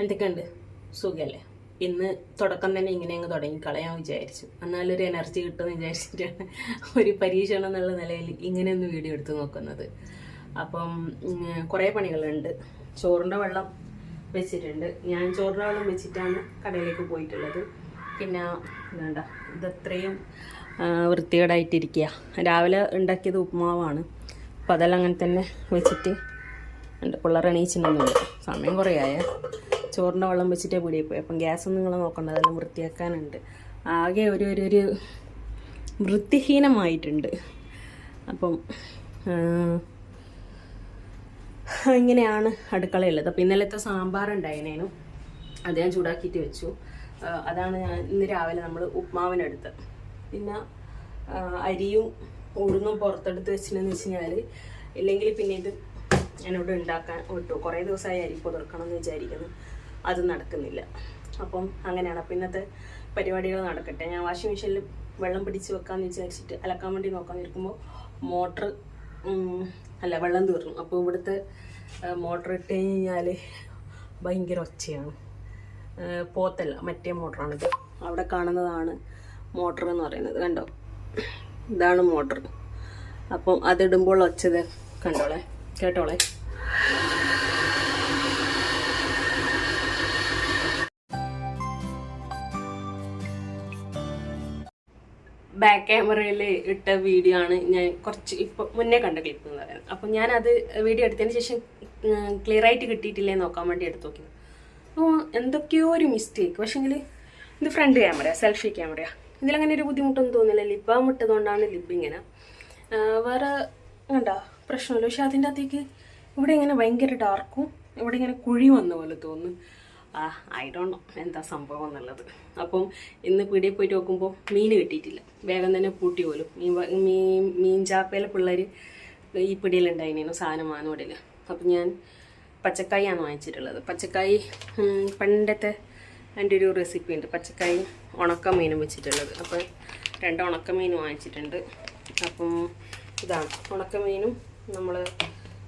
എന്തൊക്കെയുണ്ട്? സുഖല്ലേ? ഇന്ന് തുടക്കം തന്നെ ഇങ്ങനെ അങ്ങ് തുടങ്ങി കളയാൻ വിചാരിച്ചു. എന്നാലൊരു എനർജി കിട്ടുമെന്ന് വിചാരിച്ചിട്ടാണ് ഒരു പരീക്ഷണം എന്നുള്ള നിലയിൽ ഇങ്ങനെ ഒന്ന് വീഡിയോ എടുത്ത് നോക്കുന്നത്. അപ്പം കുറേ പണികളുണ്ട്. ചോറിന്റെ വെള്ളം വെച്ചിട്ടുണ്ട്. ഞാൻ ചോറിന്റെ വെള്ളം വെച്ചിട്ടാണ് കടയിലേക്ക് പോയിട്ടുള്ളത്. പിന്നെ വേണ്ട ഇതത്രയും വൃത്തികേടായിട്ടിരിക്കുക രാവിലെ ഉണ്ടാക്കിയത് ഉപ്മാവാണ്. അപ്പം അതെല്ലാം അങ്ങനെ തന്നെ വെച്ചിട്ട് എന്റെ പിള്ളേർ എണീച്ചിട്ടൊന്നുമില്ല. സമയം കുറേ ആയ. ചോറിന്റെ വെള്ളം വെച്ചിട്ടേ പിടിയിൽ പോയി. അപ്പം ഗ്യാസ് നിങ്ങൾ നോക്കണ്ട അതെല്ലാം വൃത്തിയാക്കാനുണ്ട്. ആകെ ഒരു ഒരു ഒരു വൃത്തിഹീനമായിട്ടുണ്ട്. അപ്പം ഇങ്ങനെയാണ് അടുക്കളയുള്ളത്. അപ്പം ഇന്നലത്തെ സാമ്പാർ ഉണ്ടായിരുന്നേനും. അത് ഞാൻ ചൂടാക്കിയിട്ട് വെച്ചു. അതാണ് ഞാൻ ഇന്ന് രാവിലെ നമ്മൾ ഉപ്മാവിനെടുത്ത്. പിന്നെ അരിയും ഉഴുന്നും പുറത്തെടുത്ത് വെച്ചിട്ടുണ്ടെന്ന് വെച്ച് കഴിഞ്ഞാൽ ഇല്ലെങ്കിൽ പിന്നെ ഇത് ഞാനിവിടെ ഉണ്ടാക്കാൻ വിട്ടു. കുറേ ദിവസമായി അരി പുതിർക്കണം എന്ന് വിചാരിക്കുന്നു. അത് നടക്കുന്നില്ല. അപ്പം അങ്ങനെയാണ്. അപ്പം ഇന്നത്തെ പരിപാടികൾ നടക്കട്ടെ. ഞാൻ വാഷിംഗ് മെഷീനിൽ വെള്ളം പിടിച്ച് വെക്കാമെന്ന് വിചാരിച്ചിട്ട് അലക്കാൻ വേണ്ടി നോക്കാൻ നിൽക്കുമ്പോൾ മോട്ടർ അല്ല വെള്ളം തീർന്നു. അപ്പോൾ ഇവിടുത്തെ മോട്ടർ ഇട്ട് കഴിഞ്ഞാൽ ഭയങ്കര ഒച്ചയാണ്. പോത്തല്ല മറ്റേ മോട്ടറാണിത്. അവിടെ കാണുന്നതാണ് മോട്ടർ എന്ന് പറയുന്നത്. കണ്ടോ? ഇതാണ് മോട്ടർ അപ്പം അതിടുമ്പോൾ ഒച്ചത് കണ്ടോളെ? കേട്ടോളെ? ബാക്ക് ക്യാമറയിൽ ഇട്ട വീഡിയോ ആണ് ഞാൻ കുറച്ച് ഇപ്പോൾ മുന്നേ കണ്ട ക്ലിപ്പ് എന്ന് പറയുന്നത്. അപ്പം ഞാനത് വീഡിയോ എടുത്തതിന് ശേഷം ക്ലിയർ ആയിട്ട് കിട്ടിയിട്ടില്ലേ നോക്കാൻ വേണ്ടി എടുത്തു നോക്കി. അപ്പോൾ എന്തൊക്കെയോ ഒരു മിസ്റ്റേക്ക് പക്ഷേങ്കിൽ ഇത് ഫ്രണ്ട് ക്യാമറ സെൽഫി ക്യാമറ ഇതിലങ്ങനെ ഒരു ബുദ്ധിമുട്ടൊന്നും തോന്നില്ല. ലിബാം ഇട്ടതുകൊണ്ടാണ് ലിബ് ഇങ്ങനെ. വേറെ വേണ്ട പ്രശ്നമില്ല പക്ഷെ അതിന്റെ അകത്തേക്ക് ഇവിടെ ഇങ്ങനെ ഭയങ്കര ഡാർക്കും ഇവിടെ ഇങ്ങനെ കുഴി വന്ന പോലെ തോന്നുന്നു. ഐ ഡോണ്ട് നോ എന്താ സംഭവം എന്നുള്ളത്. അപ്പം ഇന്ന് പിടിയിൽ പോയിട്ട് നോക്കുമ്പോൾ മീൻ കിട്ടിയിട്ടില്ല. വേഗം തന്നെ പൂട്ടി പോലും മീൻ മീൻ മീൻ ചാപ്പയിലെ പിള്ളേർ ഈ പിടിയിലുണ്ടായിരുന്നു സാധനം മാനോടിൽ അപ്പം ഞാൻ പച്ചക്കായാണ് വാങ്ങിച്ചിട്ടുള്ളത്. പച്ചക്കായി പണ്ടത്തെ എന്റെ ഒരു റെസിപ്പി ഉണ്ട്. പച്ചക്കായി ഉണക്ക മീനും വെച്ചിട്ടുള്ളത്. അപ്പം രണ്ട് ഉണക്ക മീൻ വാങ്ങിച്ചിട്ടുണ്ട്. അപ്പം ഇതാണ്. ഉണക്ക മീനും നമ്മൾ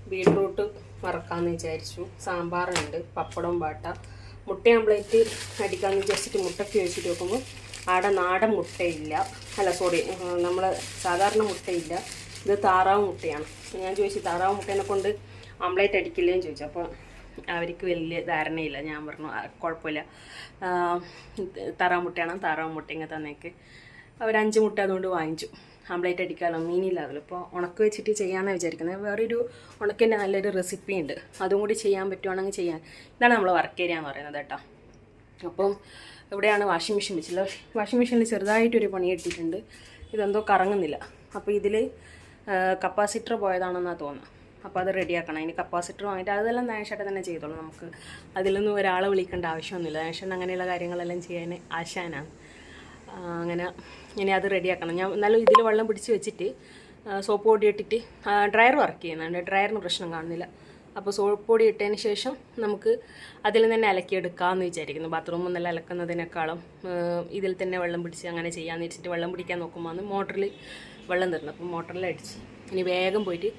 ബീട്രൂട്ട് വറക്കാമെന്ന് വിചാരിച്ചു. സാമ്പാറുണ്ട് പപ്പടം പാട്ട മുട്ട ആംപ്ലേറ്റ് അടിക്കാമെന്ന് വിചാരിച്ചിട്ട് മുട്ടയ്ക്ക് വെച്ചിട്ട് നോക്കുമ്പോൾ ആടെ നാടൻ മുട്ടയില്ല. അല്ല സോറി നമ്മൾ സാധാരണ മുട്ടയില്ല. ഇത് താറാവ് മുട്ടയാണ്. ഞാൻ ചോദിച്ചു താറാവ് മുട്ടേനെ കൊണ്ട് ആംപ്ലേറ്റ് അടിക്കില്ലേന്ന് ചോദിച്ചു. അപ്പോൾ അവർക്ക് വലിയ ധാരണയില്ല. ഞാൻ പറഞ്ഞു "ആ, കുഴപ്പമില്ല. താറാവ് മുട്ടയാണ്? താറാവ് മുട്ട ഇങ്ങനെ തന്നേക്ക്. അവരഞ്ച് മുട്ട അതുകൊണ്ട് വാങ്ങിച്ചു. ആംപ്ലേറ്റ് അടിക്കാമല്ലോ മീനില്ലാതല്ലോ അപ്പോൾ ഉണക്ക് വെച്ചിട്ട് ചെയ്യാമെന്ന് വിചാരിക്കുന്നത് വേറൊരു ഉണക്കിന്റെ നല്ലൊരു റെസിപ്പി ഉണ്ട്. അതും കൂടി ചെയ്യാൻ പറ്റുവാണെങ്കിൽ ചെയ്യാൻ. ഇതാണ് നമ്മൾ വർക്ക് ഏരിയ എന്ന് പറയുന്നത് കേട്ടോ. അപ്പം ഇവിടെയാണ് വാഷിംഗ് മെഷീൻ വെച്ചത് വാഷിംഗ് മെഷീനിൽ ചെറുതായിട്ടൊരു പണി കിട്ടിയിട്ടുണ്ട്. ഇതെന്തോ കറങ്ങുന്നില്ല. അപ്പോൾ ഇതിൽ കപ്പാസിറ്റർ പോയതാണെന്നാണ് തോന്നുന്നത് അപ്പോൾ അത് റെഡിയാക്കണം അതിന് കപ്പാസിറ്റർ വാങ്ങിയിട്ട് അതെല്ലാം നാഷേട്ട തന്നെ ചെയ്തോളൂ നമുക്ക്. അതിലൊന്നും ഒരാളെ വിളിക്കേണ്ട ആവശ്യമൊന്നുമില്ല. നാഷൻ അങ്ങനെയുള്ള കാര്യങ്ങളെല്ലാം ചെയ്യാൻ ആശാനാണ്. അങ്ങനെ ഇനി അത് റെഡിയാക്കണം. ഞാൻ എന്നാലും ഇതിൽ വെള്ളം പിടിച്ച് വെച്ചിട്ട് സോപ്പ് പൊടി ഇട്ടിട്ട് ഡ്രയർ വർക്ക് ചെയ്യുന്നുണ്ട്. ഡ്രയറിന് പ്രശ്നം കാണുന്നില്ല. അപ്പോൾ സോപ്പ് പൊടി ഇട്ടതിന് ശേഷം നമുക്ക് അതിൽ തന്നെ അലക്കിയെടുക്കാമെന്ന് വിചാരിക്കുന്നു. ബാത്റൂമിൽ നിന്നെല്ലാം അലക്കുന്നതിനേക്കാളും ഇതിൽ തന്നെ വെള്ളം പിടിച്ച് അങ്ങനെ ചെയ്യാമെന്ന് വെച്ചിട്ട് വെള്ളം പിടിക്കാൻ നോക്കുമ്പോൾ മോട്ടറിൽ വെള്ളം തരുന്നു അപ്പോൾ മോട്ടറിൽ അടിച്ച് ഇനി വേഗം പോയിട്ട്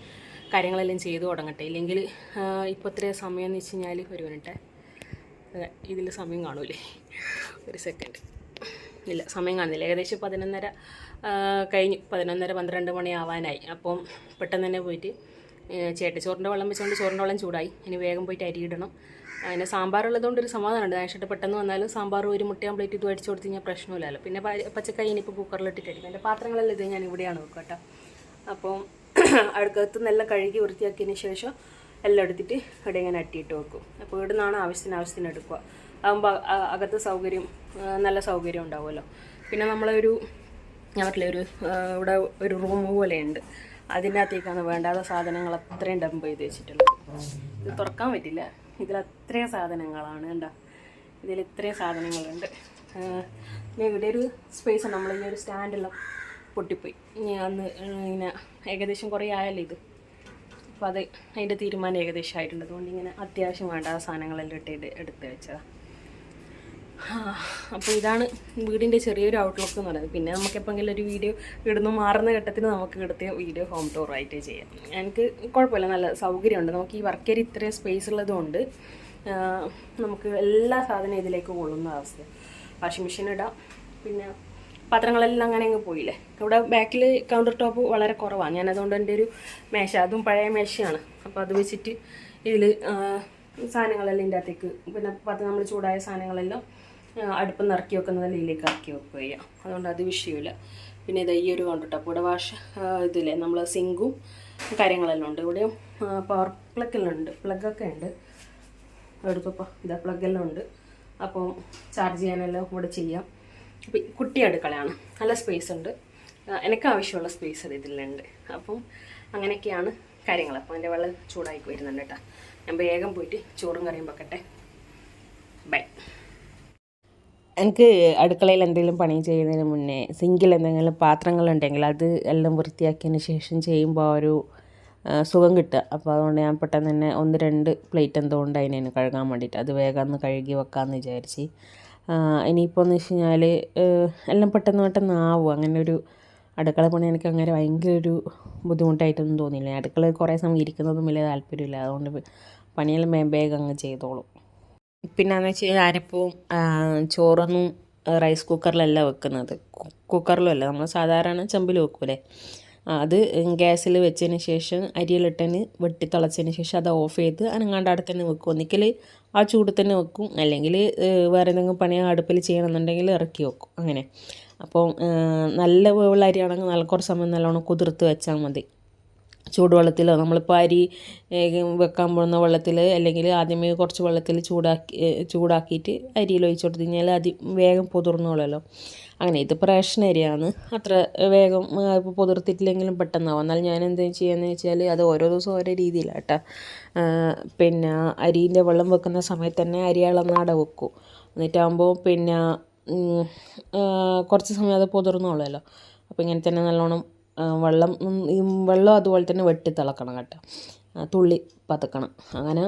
കാര്യങ്ങളെല്ലാം ചെയ്തു തുടങ്ങട്ടെ. ഇല്ലെങ്കിൽ ഇപ്പോൾ ഇത്രയും സമയം എന്ന് വെച്ച് കഴിഞ്ഞാൽ ഒരു മിനിറ്റ്. ഇതിൽ സമയം കാണൂലേ. ഒരു സെക്കൻഡ് ഇല്ല സമയം കാണുന്നില്ല. ഏകദേശം പതിനൊന്നര കഴിഞ്ഞു. പതിനൊന്നര പന്ത്രണ്ട് മണി ആവാനായി അപ്പം പെട്ടെന്ന് തന്നെ പോയിട്ട് ചേട്ടൻ ചോറിന്റെ വെള്ളം വെച്ചുകൊണ്ട് ചോറിന്റെ വെള്ളം ചൂടായി. ഇനി വേഗം പോയിട്ട് അരി ഇടണം. അതിന് സാമ്പാർ ഉള്ളതുകൊണ്ട് ഒരു സമാധാനമുണ്ട് നേരിട്ട് പെട്ടെന്ന് വന്നാലും സാമ്പാർ ഒരു മുട്ടയാൻ പ്ലേറ്റ് ഇത് അടിച്ചു കൊടുത്ത് കഴിഞ്ഞാൽ പ്രശ്നമില്ലല്ലോ. പിന്നെ പച്ചക്കറി ഇനിയിപ്പോൾ കുക്കറിൽ അടിക്കും എന്റെ പാത്രങ്ങളെല്ലാം ഇത് ഞാൻ ഇവിടെയാണ് വെക്കുക കേട്ടോ അപ്പം അടുക്കത്ത് നല്ല കഴുകി വൃത്തിയാക്കിയതിന് ശേഷം എല്ലാം എടുത്തിട്ട് ഇവിടെ ഇങ്ങനെ അട്ടിയിട്ട് വെക്കും. അപ്പോൾ ഇവിടുന്നാണ് ആവശ്യത്തിന് ആവശ്യത്തിന് എടുക്കുക. ആകുമ്പോൾ അകത്ത് സൗകര്യം നല്ല സൗകര്യം ഉണ്ടാവുമല്ലോ. പിന്നെ നമ്മളൊരു ഞാൻ പറഞ്ഞില്ലേ ഒരു ഇവിടെ ഒരു റൂം പോലെയുണ്ട്. അതിന്റെ അകത്തേക്കാണ് വേണ്ടാത്ത സാധനങ്ങൾ അത്രയും ഡംപ് ചെയ്ത് വെച്ചിട്ടുള്ളത്. ഇത് തുറക്കാൻ പറ്റില്ല. ഇതിൽ അത്രയും സാധനങ്ങളാണ് കണ്ടോ. ഇതിൽ ഇത്രയും സാധനങ്ങളുണ്ട്. ഇവിടെ ഒരു സ്പേസ് നമ്മൾ ഈ ഒരു സ്റ്റാൻഡെല്ലാം പൊട്ടിപ്പോയി. അന്ന് ഇങ്ങനെ ഏകദേശം കുറേ ആയല്ലോ ഇത്. അപ്പോൾ അത് അതിന്റെ തീരുമാനം ഏകദേശം ആയിട്ടുണ്ട്. അതുകൊണ്ട് ഇങ്ങനെ അത്യാവശ്യം വേണ്ട സാധനങ്ങളെല്ലാം ഇട്ട് എടുത്ത് വെച്ചതാണ് അപ്പോൾ ഇതാണ് വീടിന്റെ ചെറിയൊരു ഔട്ട്ലുക്ക് എന്ന് പറയുന്നത്. പിന്നെ നമുക്ക് എപ്പോഴെങ്കിലും ഒരു വീഡിയോ ഇടുന്നു മാറുന്ന ഘട്ടത്തിൽ നമുക്ക് എടുത്ത വീഡിയോ ഹോം ടൂർ ആയിട്ട് ചെയ്യാം. എനിക്ക് കുഴപ്പമില്ല നല്ല സൗകര്യമുണ്ട്. നമുക്ക് ഈ വർക്കേരി ഇത്രയും സ്പേസ് ഉള്ളതുകൊണ്ട് നമുക്ക് എല്ലാ സാധനവും ഇതിലേക്ക് കൊള്ളുന്ന അവസ്ഥ വാഷിംഗ് മെഷീൻ ഇടാം. പിന്നെ പാത്രങ്ങളെല്ലാം അങ്ങനെ അങ്ങ് പോയില്ലേ? ഇവിടെ ബാക്കിൽ കൗണ്ടർ ടോപ്പ് വളരെ കുറവാണ് ഞാൻ അതുകൊണ്ട് എന്റെ ഒരു മേശ അതും പഴയ മേശയാണ്. അപ്പോൾ അത് വെച്ചിട്ട് ഇതിൽ സാധനങ്ങളെല്ലാം ഇതിന്റെ അകത്തേക്ക് പിന്നെ നമ്മൾ ചൂടായ സാധനങ്ങളെല്ലാം അടുപ്പ് നിറക്കി വെക്കുന്നത് ഇതിലേക്ക് ഇറക്കി വെക്കുക ചെയ്യാം. അതുകൊണ്ട് അത് വിഷയമില്ല പിന്നെ ഇത് ഈ ഒരു കൗണ്ടർ ടോപ്പ് ഇവിടെ വാഷ് ഇതില്ലേ നമ്മൾ സിങ്കും കാര്യങ്ങളെല്ലാം ഉണ്ട്. ഇവിടെയും പവർ പ്ലഗെല്ലാം ഉണ്ട്. പ്ലഗൊക്കെ ഉണ്ട്. എടുത്തപ്പോൾ ഇതാ പ്ലഗെല്ലാം ഉണ്ട്. അപ്പോൾ ചാർജ് ചെയ്യാനെല്ലാം ഇവിടെ ചെയ്യാം. അപ്പം കുട്ടി അടുക്കളയാണ്. നല്ല സ്പേസ് ഉണ്ട്. എനിക്ക് ആവശ്യമുള്ള സ്പേസ് ഇതിലുണ്ട്. അപ്പം അങ്ങനെയൊക്കെയാണ് കാര്യങ്ങൾ അപ്പോൾ എന്റെ വെള്ളം ചൂടായി വരുന്നുണ്ട് കേട്ടോ. ഞാൻ വേഗം പോയിട്ട് ചോറും കറിയും വെക്കട്ടെ. ബൈ എനിക്ക് അടുക്കളയിൽ എന്തെങ്കിലും പണി ചെയ്യുന്നതിന് മുന്നേ സിങ്കിൽ എന്തെങ്കിലും പാത്രങ്ങളുണ്ടെങ്കിൽ അത് എല്ലാം വൃത്തിയാക്കിയതിന് ശേഷം ചെയ്യുമ്പോൾ ഒരു സുഖം കിട്ടുക. അപ്പോൾ അതുകൊണ്ട് ഞാൻ പെട്ടെന്ന് തന്നെ ഒന്ന് രണ്ട് പ്ലേറ്റ് എന്തോ ഉണ്ട് അതിനെ കഴുകാൻ വേണ്ടിയിട്ട്. അത് വേഗം ഒന്ന് കഴുകി വെക്കാമെന്ന് വിചാരിച്ച്. ഇനിയിപ്പോൾ എന്ന് വെച്ച് കഴിഞ്ഞാൽ എല്ലാം പെട്ടെന്ന് പെട്ടെന്ന് ആവും. അങ്ങനെ ഒരു അടുക്കള പണി എനിക്ക് അങ്ങനെ ഭയങ്കര ഒരു ബുദ്ധിമുട്ടായിട്ടൊന്നും തോന്നിയില്ല. അടുക്കള കുറേ സമയം ഇരിക്കുന്നതും വലിയ താല്പര്യമില്ല. അതുകൊണ്ട് പണിയെല്ലാം വേഗം അങ്ങ് ചെയ്തോളും. പിന്നെന്ന് വെച്ച് കഴിഞ്ഞാൽ ഞാനിപ്പോൾ ചോറൊന്നും റൈസ് കുക്കറിലല്ല വെക്കുന്നത്. കുക്കറിലല്ല നമ്മൾ സാധാരണ ചെമ്പിൽ വെക്കൂലേ? അത് ഗ്യാസിൽ വെച്ചതിന് ശേഷം അരിയിലിട്ടതിന് വെട്ടി തിളച്ചതിന് ശേഷം അത് ഓഫ് ചെയ്ത് അനങ്ങാണ്ട് അവിടെ തന്നെ വെക്കും. ഒന്നിക്കൽ ആ ചൂട് തന്നെ വെക്കും. അല്ലെങ്കിൽ വേറെ എന്തെങ്കിലും പണി അടുപ്പിൽ ചെയ്യണമെന്നുണ്ടെങ്കിൽ ഇറക്കി വെക്കും. അങ്ങനെ. അപ്പോൾ നല്ല വേവുള്ള അരിയാണെങ്കിൽ നല്ല കുറച്ച് സമയം നല്ലോണം കുതിർത്ത് വെച്ചാൽ മതി. ചൂടുവെള്ളത്തിലോ നമ്മളിപ്പോൾ അരി വെക്കാൻ പോകുന്ന വെള്ളത്തിൽ അല്ലെങ്കിൽ ആദ്യമേ കുറച്ച് വെള്ളത്തിൽ ചൂടാക്കി ചൂടാക്കിയിട്ട് അരിയിൽ ഒഴിച്ച് കൊടുത്തു കഴിഞ്ഞാൽ അതി വേഗം പൊതിർന്നോളല്ലോ അങ്ങനെ ഇത് റേഷൻ അരിയാണ്. അത്ര വേഗം ഇപ്പോൾ പൊതിർത്തിട്ടില്ലെങ്കിലും പെട്ടെന്നാവും. എന്നാൽ ഞാൻ എന്താ ചെയ്യുകയെന്ന് വെച്ചാൽ അത് ഓരോ ദിവസവും ഓരോ രീതിയിലാണ് കേട്ടോ. പിന്നെ അരീന്റെ വെള്ളം വെക്കുന്ന സമയത്ത് തന്നെ അരി ഇളന്നാടെ വെക്കും. എന്നിട്ടാകുമ്പോൾ പിന്നെ കുറച്ച് സമയം അത് പൊതിർന്നോളല്ലോ അപ്പോൾ ഇങ്ങനെ തന്നെ നല്ലോണം വെള്ളം വെള്ളം അതുപോലെ തന്നെ വെട്ടി തിളക്കണം കേട്ടോ. തുള്ളി പതക്കണം. അങ്ങനെ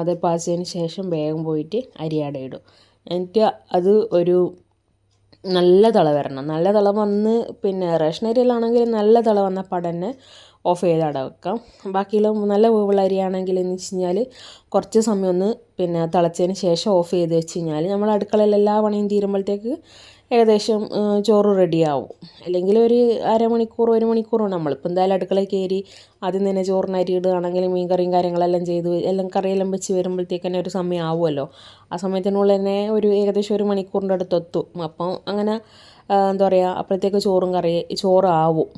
അത് പാച്ചതിന് ശേഷം വേഗം പോയിട്ട് അരിയാടെ ഇടും. എന്നിട്ട് അത് ഒരു നല്ല തിള വരണം. നല്ല തിള വന്ന് പിന്നെ റേഷൻ അരിയിലാണെങ്കിൽ നല്ല തിള വന്ന പടന്നെ ഓഫ് ചെയ്ത് വെക്കാം. ബാക്കിയുള്ള നല്ല വേവുള്ള അരിയാണെങ്കിൽ എന്ന് വെച്ച് കഴിഞ്ഞാൽ കുറച്ച് സമയം ഒന്ന് പിന്നെ തിളച്ചതിന് ശേഷം ഓഫ് ചെയ്ത് വെച്ച് കഴിഞ്ഞാൽ നമ്മൾ അടുക്കളയിൽ എല്ലാ പണിയും തീരുമ്പോഴത്തേക്ക് ഏകദേശം ചോറ് റെഡിയാവും. അല്ലെങ്കിൽ ഒരു അരമണിക്കൂർ ഒരു മണിക്കൂർ നമ്മളിപ്പോൾ എന്തായാലും അടുക്കളയിൽ കയറി ആദ്യം തന്നെ ചോറിന് അരി ഇടുകയാണെങ്കിൽ മീൻ കറിയും കാര്യങ്ങളെല്ലാം ചെയ്ത് എല്ലാം കറിയെല്ലാം വെച്ച് വരുമ്പോഴത്തേക്ക് തന്നെ ഒരു സമയം ആവുമല്ലോ. ആ സമയത്തിനുള്ളിൽ തന്നെ ഒരു ഏകദേശം ഒരു മണിക്കൂറിന്റെ അടുത്ത് എത്തും. അപ്പം അങ്ങനെ എന്താ പറയുക അപ്പോഴത്തേക്ക് ചോറും കറി ചോറാവും.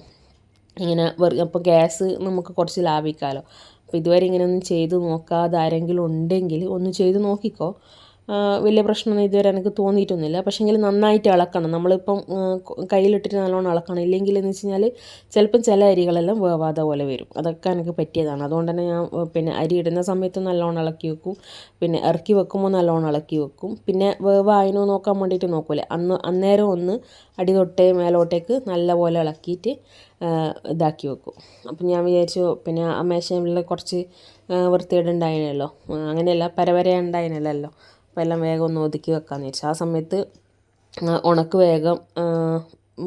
ഇങ്ങനെ വെറു അപ്പോൾ ഗ്യാസ് നമുക്ക് കുറച്ച് ലാഭിക്കാമല്ലോ അപ്പോൾ ഇതുവരെ ഇങ്ങനെ ഒന്നും ചെയ്ത് നോക്കാതെ ആരെങ്കിലും ഉണ്ടെങ്കിൽ ഒന്ന് ചെയ്ത് നോക്കിക്കോ. വലിയ പ്രശ്നമൊന്നും ഇതുവരെ എനിക്ക് തോന്നിയിട്ടൊന്നുമില്ല. പക്ഷേങ്കിൽ നന്നായിട്ട് ഇളക്കണം നമ്മളിപ്പം കയ്യിലിട്ടിട്ട് നല്ലോണം ഇളക്കണം ഇല്ലെങ്കിൽ എന്ന് വെച്ച് കഴിഞ്ഞാൽ ചിലപ്പം ചില അരികളെല്ലാം വേവാതെ പോലെ വരും. അതൊക്കെ എനിക്ക് പറ്റിയതാണ്. അതുകൊണ്ട് തന്നെ ഞാൻ പിന്നെ അരി ഇടുന്ന സമയത്ത് നല്ലോണം ഇളക്കി വെക്കും. പിന്നെ ഇറക്കി വെക്കുമ്പോൾ നല്ലോണം ഇളക്കി വെക്കും. പിന്നെ വേവായനോ നോക്കാൻ വേണ്ടിയിട്ട് നോക്കൂലേ. അന്ന് അന്നേരം ഒന്ന് അടി തൊട്ടേ മേലോട്ടേക്ക് നല്ലപോലെ ഇളക്കിയിട്ട് ഇതാക്കി വെക്കും. അപ്പം ഞാൻ വിചാരിച്ചു പിന്നെ ആ മേശയിൽ കുറച്ച് വൃത്തികേടുണ്ടായിരുന്നല്ലോ അങ്ങനെയല്ല പരവരെ ഉണ്ടായിരുന്നല്ലോ അപ്പോൾ എല്ലാം വേഗം ഒന്ന് ഒതുക്കി വെക്കാമെന്ന് വെച്ചാൽ ആ സമയത്ത് ഉണക്ക് വേഗം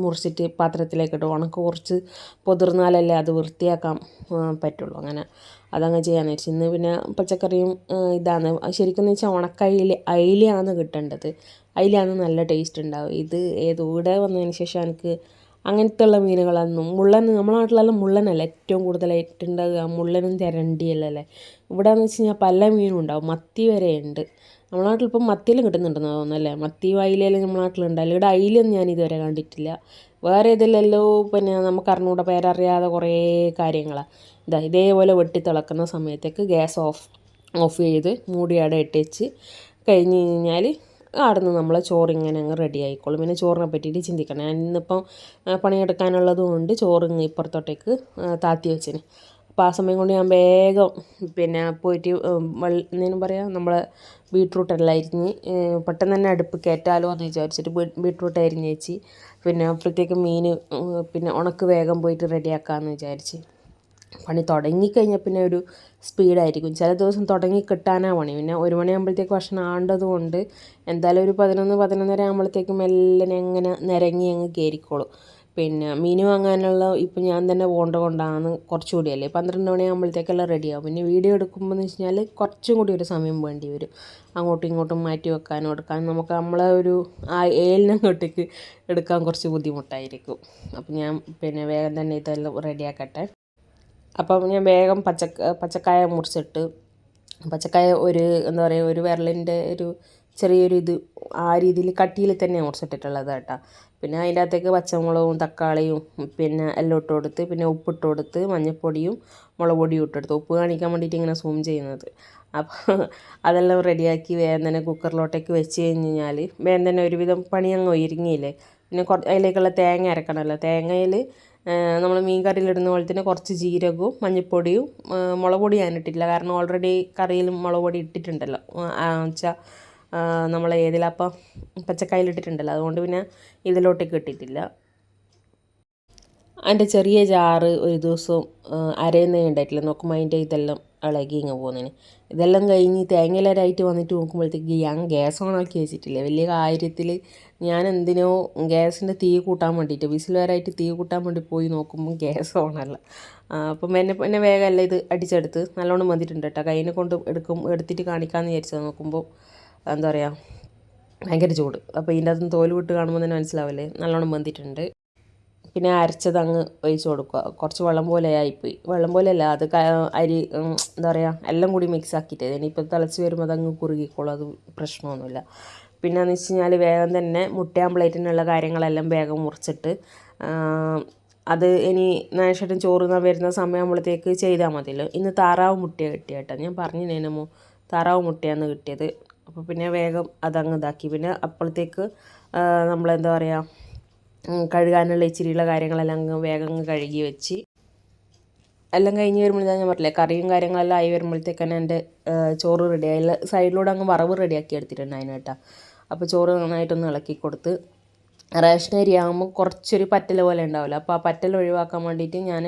മുറിച്ചിട്ട് പാത്രത്തിലേക്കിട്ട് ഉണക്ക് കുറച്ച് പൊതിർന്നാലല്ലേ അത് വൃത്തിയാക്കാൻ പറ്റുള്ളൂ. അങ്ങനെ അതങ്ങ് ചെയ്യാന്ന് വെച്ചാൽ ഇന്ന് പിന്നെ പച്ചക്കറിയും ഇതാണ്. ശരിക്കും വെച്ചാൽ വെച്ചാൽ ഉണക്കയില അയിലയാണ് കിട്ടേണ്ടത്. അയിലയാണ് നല്ല ടേസ്റ്റ് ഉണ്ടാവും ഇത് ഏതൂടെ വന്നതിന് ശേഷം എനിക്ക് അങ്ങനത്തെ ഉള്ള മീനുകളൊന്നും മുള്ളൻ നമ്മുടെ നാട്ടിലെല്ലാം മുള്ളനല്ല ഏറ്റവും കൂടുതലായിട്ട് ഉണ്ടാകുക മുള്ളനും തിരണ്ടിയല്ലേ അല്ലേ ഇവിടെ എന്ന് വെച്ച് കഴിഞ്ഞാൽ പല മീനും ഉണ്ടാവും. മത്തി വരെ ഉണ്ട്. നമ്മുടെ നാട്ടിൽ ഇപ്പം മത്തിയിലും കിട്ടുന്നുണ്ടെന്ന് തോന്നുന്നു അല്ലേ? മത്തി അയിലയെല്ലാം നമ്മുടെ നാട്ടിലുണ്ടല്ലോ ഇവിടെ അയിലൊന്നും ഞാൻ ഇതുവരെ കണ്ടിട്ടില്ല. വേറെ ഇതിലെല്ലോ പിന്നെ നമുക്ക് അറിഞ്ഞൂടെ. പേരറിയാതെ കുറേ കാര്യങ്ങളാണ് ഇതാ ഇതേപോലെ വെട്ടി തിളക്കുന്ന സമയത്തേക്ക് ഗ്യാസ് ഓഫ് ഓഫ് ചെയ്ത് മൂടി ഇട്ടേച്ച് കഴിഞ്ഞ് കഴിഞ്ഞാൽ അവിടുന്ന് നമ്മളെ ചോറ് ഇങ്ങനെ അങ്ങ് റെഡി ആയിക്കോളും. പിന്നെ ചോറിനെ പറ്റിയിട്ട് ചിന്തിക്കണം. ഞാൻ ഇന്നിപ്പം പണിയെടുക്കാനുള്ളതും കൊണ്ട് ചോറ് ഇങ്ങ് ഇപ്പുറത്തോട്ടേക്ക് താത്തി വെച്ചിന്. അപ്പോൾ ആ സമയം കൊണ്ട് ഞാൻ വേഗം പിന്നെ പോയിട്ട് വെള്ള എന്തേലും പറയാം നമ്മളെ ബീട്രൂട്ട് എല്ലാം അരിഞ്ഞ് പെട്ടെന്ന് തന്നെ അടുപ്പ് കയറ്റാലോ എന്ന് വിചാരിച്ചിട്ട് ബീട്രൂട്ട് അരിഞ്ഞേച്ച് പിന്നെ അപ്പോഴത്തേക്ക് മീൻ പിന്നെ ഉണക്ക് വേഗം പോയിട്ട് റെഡിയാക്കാമെന്ന് വിചാരിച്ച്. പണി തുടങ്ങിക്കഴിഞ്ഞാൽ പിന്നെ ഒരു സ്പീഡായിരിക്കും. ചില ദിവസം തുടങ്ങി കിട്ടാനാ പണി. പിന്നെ ഒരു മണിയാകുമ്പോഴത്തേക്ക് ഭക്ഷണം ആണ്ടത് കൊണ്ട് എന്തായാലും ഒരു പതിനൊന്ന് പതിനൊന്നര ആകുമ്പോഴത്തേക്കും മെല്ലനെ അങ്ങനെ നിരങ്ങി അങ്ങ് കയറിക്കോളും. പിന്നെ മീൻ വാങ്ങാനുള്ള ഇപ്പം ഞാൻ തന്നെ പോകേണ്ട കൊണ്ടാണ് കുറച്ചുകൂടി അല്ലേ? പന്ത്രണ്ട് മണിയാകുമ്പോഴത്തേക്കെല്ലാം റെഡിയാവും പിന്നെ വീഡിയോ എടുക്കുമ്പോൾ എന്ന് വെച്ച് കഴിഞ്ഞാൽ കുറച്ചും കൂടി ഒരു സമയം വേണ്ടി വരും. അങ്ങോട്ടും ഇങ്ങോട്ടും മാറ്റി വെക്കാനും എടുക്കാനും. നമുക്ക് നമ്മളെ ഒരു ആ ഏലിനങ്ങോട്ടേക്ക് എടുക്കാൻ കുറച്ച് ബുദ്ധിമുട്ടായിരിക്കും. അപ്പം ഞാൻ പിന്നെ വേഗം തന്നെ ഇതെല്ലാം റെഡിയാക്കട്ടെ അപ്പം ഞാൻ വേഗം പച്ച പച്ചക്കായ മുറിച്ചിട്ട് പച്ചക്കായ ഒരു എന്താ പറയുക ഒരു വിരലിന്റെ ഒരു ചെറിയൊരു ഇത് ആ രീതിയിൽ കട്ടിയിൽ തന്നെ മുറിച്ചിട്ടിട്ടുള്ളത് കേട്ടോ. പിന്നെ അതിന്റെ അകത്തേക്ക് പച്ചമുളകും തക്കാളിയും പിന്നെ എല്ലാം ഇട്ട് കൊടുത്ത് പിന്നെ ഉപ്പിട്ട് കൊടുത്ത് മഞ്ഞൾപ്പൊടിയും മുളക് പൊടിയും ഇട്ടെടുത്ത് ഉപ്പ് കാണിക്കാൻ വേണ്ടിയിട്ട് ഇങ്ങനെ സൂം ചെയ്യുന്നത്. അപ്പോൾ അതെല്ലാം റെഡിയാക്കി തന്നെ കുക്കറിലോട്ടേക്ക് വെച്ച് കഴിഞ്ഞ് കഴിഞ്ഞാൽ തന്നെ ഒരുവിധം പണി അങ്ങ് ഒരുങ്ങിയില്ലേ? പിന്നെ കുറച്ച് അതിലേക്കുള്ള തേങ്ങ അരക്കണമല്ലോ. തേങ്ങയിൽ നമ്മൾ മീൻ കറിയിലിടുന്ന പോലെ തന്നെ കുറച്ച് ജീരകവും മഞ്ഞൾപ്പൊടിയും മുളക് പൊടി ഞാൻ കാരണം ഓൾറെഡി കറിയിൽ മുളക് പൊടി ഇട്ടിട്ടുണ്ടല്ലോ. വെച്ചാൽ നമ്മൾ ഏതിലപ്പം പച്ചക്കായിലിട്ടിട്ടുണ്ടല്ലോ അതുകൊണ്ട് പിന്നെ ഇതിലോട്ടേക്ക് ഇട്ടിട്ടില്ല. അതിന്റെ ചെറിയ ജാറ് ഒരു ദിവസം അരയുന്നേ ഉണ്ടായിട്ടില്ല. നോക്കുമ്പോൾ അതിന്റെ ഇതെല്ലാം ഇളകി ഇങ്ങ് പോകുന്നതിന്. ഇതെല്ലാം കഴിഞ്ഞ് തേങ്ങയിലരായിട്ട് വന്നിട്ട് നോക്കുമ്പോഴത്തേക്ക് ഞാൻ ഗ്യാസ് ആക്കി വെച്ചിട്ടില്ല? വലിയ കാര്യത്തിൽ ഞാൻ എന്തിനോ ഗ്യാസിന്റെ തീ കൂട്ടാൻ വേണ്ടിയിട്ട് വിസിൽ തീ കൂട്ടാൻ വേണ്ടി പോയി നോക്കുമ്പോൾ ഗ്യാസ് ഓണല്ല അപ്പം എന്നെ എന്നെ വേഗമല്ല ഇത് അടിച്ചെടുത്ത് നല്ലോണം വന്നിട്ടുണ്ട് കേട്ടോ. കൈനെ കൊണ്ട് എടുക്കും എടുത്തിട്ട് കാണിക്കാമെന്ന് വിചാരിച്ചത് നോക്കുമ്പോൾ എന്താ പറയുക ഭയങ്കര ചൂട്. അപ്പോൾ ഇതിന്റെ അകത്തുനിന്ന് തോൽ വിട്ട് കാണുമ്പോൾ തന്നെ മനസ്സിലാവില്ലേ? നല്ലോണം വെന്തിട്ടുണ്ട് പിന്നെ അരച്ചത് അങ്ങ് ഒഴിച്ച് കൊടുക്കുക. കുറച്ച് വെള്ളം പോലെ ആയിപ്പോയി. വെള്ളം പോലെ അല്ല അത് അരി എന്താ പറയുക എല്ലാം കൂടി മിക്സ് ആക്കിയിട്ട്. ഇനിയിപ്പോൾ തിളച്ച് വരുമ്പോൾ അതങ്ങ് കുറുകിക്കോളും. അത് പ്രശ്നമൊന്നുമില്ല. പിന്നെ എന്ന് വെച്ച് കഴിഞ്ഞാൽ വേഗം തന്നെ മുട്ട ആംപ്ലേറ്റിനുള്ള കാര്യങ്ങളെല്ലാം വേഗം മുറിച്ചിട്ട് അത് ഇനി നാശേട്ടൻ ചോറുന്ന വരുന്ന സമയമാകുമ്പോഴത്തേക്ക് ചെയ്താൽ മതിയല്ലോ. ഇന്ന് താറാവ് മുട്ടയാണ് കിട്ടിയ കേട്ടോ ഞാൻ പറഞ്ഞു നേനമോ താറാവ് മുട്ടയാണ് കിട്ടിയത്. അപ്പോൾ പിന്നെ വേഗം അതങ്ങ് ഇതാക്കി. പിന്നെ അപ്പോഴത്തേക്ക് നമ്മളെന്താ പറയുക കഴുകാനുള്ള ഇച്ചിരിയുള്ള കാര്യങ്ങളെല്ലാം അങ്ങ് വേഗം അങ്ങ് കഴുകി വെച്ച്. എല്ലാം കഴിഞ്ഞ് വരുമ്പോഴത്തേക്ക് ഞാൻ പറഞ്ഞില്ലേ കറിയും കാര്യങ്ങളെല്ലാം ആയി വരുമ്പോഴത്തേക്ക് തന്നെ എന്റെ ചോറ് റെഡിയായി സൈഡിലൂടെ അങ്ങ് വറവ് റെഡിയാക്കി എടുത്തിട്ടുണ്ട് കേട്ടോ അപ്പോൾ ചോറ് നന്നായിട്ടൊന്ന് ഇളക്കി കൊടുത്ത് റേഷൻ അരി ആകുമ്പോൾ കുറച്ചൊരു പറ്റൽ പോലെ ഉണ്ടാവില്ല. അപ്പോൾ ആ പറ്റൽ ഒഴിവാക്കാൻ വേണ്ടിയിട്ട് ഞാൻ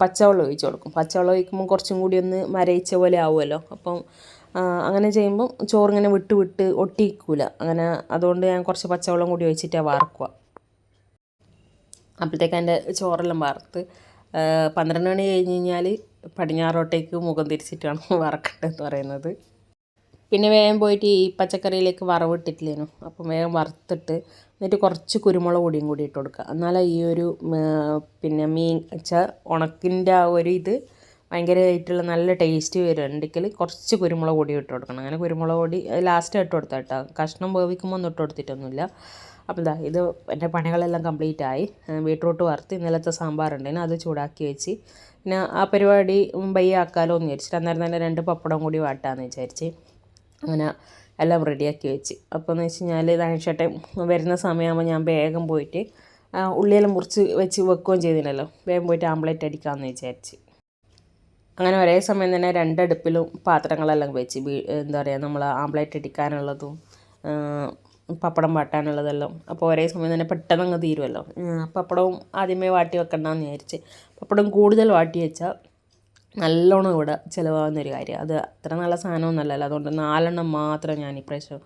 പച്ചവെള്ളം ഒഴിച്ച് കൊടുക്കും. പച്ചവെള്ളം ഒഴിക്കുമ്പോൾ കുറച്ചും കൂടി ഒന്ന് മരയിച്ച പോലെ ആവുമല്ലോ. അപ്പം അങ്ങനെ ചെയ്യുമ്പോൾ ചോറിങ്ങനെ വിട്ട് വിട്ട് ഒട്ടിക്കൂല. അങ്ങനെ അതുകൊണ്ട് ഞാൻ കുറച്ച് പച്ചവെള്ളം കൂടി ഒഴിച്ചിട്ടാണ് വറക്കുക അപ്പോഴത്തേക്ക് എന്റെ ചോറെല്ലാം വറുത്ത് പന്ത്രണ്ട് മണി കഴിഞ്ഞ് കഴിഞ്ഞാൽ പടിഞ്ഞാറോട്ടേക്ക് മുഖം തിരിച്ചിട്ടാണ് വറക്കേണ്ടതെന്ന് പറയുന്നത്. പിന്നെ വേഗം പോയിട്ട് ഈ പച്ചക്കറിയിലേക്ക് വറവിട്ടിട്ടില്ലേനു അപ്പം വേഗം വറുത്തിട്ട് എന്നിട്ട് കുറച്ച് കുരുമുളക് പൊടിയും കൂടി ഇട്ട് കൊടുക്കുക. എന്നാലേ ഈ ഒരു പിന്നെ മീൻ വെച്ചാൽ ഉണക്കിന്റെ ആ ഒരു ഇത് ഭയങ്കരമായിട്ടുള്ള നല്ല ടേസ്റ്റ് വരുന്നുണ്ടെങ്കിൽ കുറച്ച് കുരുമുളക് പൊടി ഇട്ട് കൊടുക്കണം. അങ്ങനെ കുരുമുളക് പൊടി ലാസ്റ്റ് ഇട്ട് കൊടുത്താൽ കേട്ടോ. കഷ്ണം വേവിക്കുമ്പോൾ ഒന്നും ഇട്ട് കൊടുത്തിട്ടൊന്നുമില്ല. അപ്പോൾ ഇതാ ഇത് എന്റെ പണികളെല്ലാം കംപ്ലീറ്റ് ആയി ബീട്രൂട്ട് വറുത്ത് ഇന്നലത്തെ സാമ്പാറുണ്ടായിരുന്നു അത് ചൂടാക്കി വെച്ച് പിന്നെ ആ പരിപാടി ബൈ ആക്കാലോ എന്ന് വിചാരിച്ചിട്ട് അന്നേരം തന്നെ രണ്ട് പപ്പടം കൂടി വാട്ടാന്ന് വിചാരിച്ച് അങ്ങനെ എല്ലാം റെഡിയാക്കി വെച്ച്. അപ്പോൾ എന്ന് വെച്ച് കഴിഞ്ഞാൽ ദാനിഷേട്ടൻ വരുന്ന സമയമാകുമ്പോൾ ഞാൻ വേഗം പോയിട്ട് ഉള്ളിയെല്ലാം മുറിച്ച് വെച്ച് വെക്കുകയും ചെയ്തില്ലല്ലോ വേഗം പോയിട്ട് ആംപ്ലേറ്റ് അടിക്കാമെന്ന് വിചാരിച്ച്. അങ്ങനെ ഒരേ സമയം തന്നെ രണ്ടടുപ്പിലും പാത്രങ്ങളെല്ലാം വെച്ച്. എന്താ പറയുക നമ്മൾ ആംപ്ലേറ്റ് അടിക്കാനുള്ളതും പപ്പടം വാട്ടാനുള്ളതെല്ലാം. അപ്പോൾ ഒരേ സമയം തന്നെ പെട്ടെന്ന് അങ്ങ് തീരുമല്ലോ പപ്പടവും ആദ്യമേ വാട്ടി വെക്കണ്ടെന്ന് വിചാരിച്ച്. പപ്പടം കൂടുതൽ വാട്ടി വെച്ചാൽ നല്ലോണം ഇവിടെ ചിലവാകുന്ന ഒരു കാര്യം. അത് അത്ര നല്ല സാധനമൊന്നുമല്ലല്ലോ. അതുകൊണ്ട് നാലെണ്ണം മാത്രം ഞാൻ ഇപ്രാവശ്യം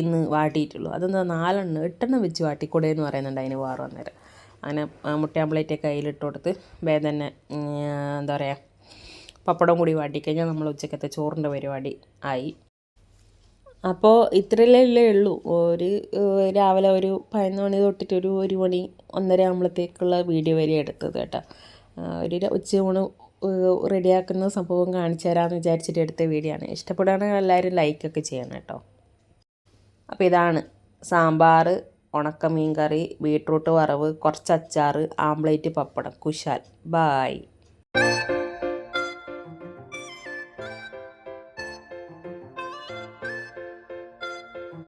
ഇന്ന് വാട്ടിയിട്ടുള്ളൂ. അതെന്താ നാലെണ്ണം എട്ടെണ്ണം വെച്ച് വാട്ടിക്കൂടെ എന്ന് പറയുന്നുണ്ട് അതിന് വേറെ അന്നേരം അങ്ങനെ ആ, മുട്ട ആംപ്ലേറ്റ് കയ്യിലിട്ട് കൊടുത്ത് തന്നെ എന്താ പറയുക പപ്പടം കൂടി വാട്ടിക്കഴിഞ്ഞാൽ നമ്മൾ ഉച്ചക്കത്തെ ചോറിന്റെ പരിപാടി ആയി. അപ്പോൾ ഇത്രയല്ലേ ഉള്ളൂ. ഒരു രാവിലെ ഒരു പതിനൊന്ന് മണി തൊട്ടിട്ട് ഒരു ഒരു മണി ഒന്നര ആകുമ്പോഴത്തേക്കുള്ള വീഡിയോ വരെ എടുത്തത് കേട്ടോ. ഒരു ഉച്ച റെഡിയാക്കുന്ന സംഭവം കാണിച്ചു തരാമെന്ന് വിചാരിച്ചിട്ട് എടുത്ത വീഡിയോ ആണ്. ഇഷ്ടപ്പെടുകയാണെങ്കിൽ എല്ലാവരും ലൈക്കൊക്കെ ചെയ്യണം കേട്ടോ. അപ്പോൾ ഇതാണ് സാമ്പാർ ഉണക്കമീൻ കറി ബീട്രൂട്ട് വറവ് കുറച്ച് അച്ചാർ ആംപ്ലേറ്റ് പപ്പടം കുശാൽ. ബായ്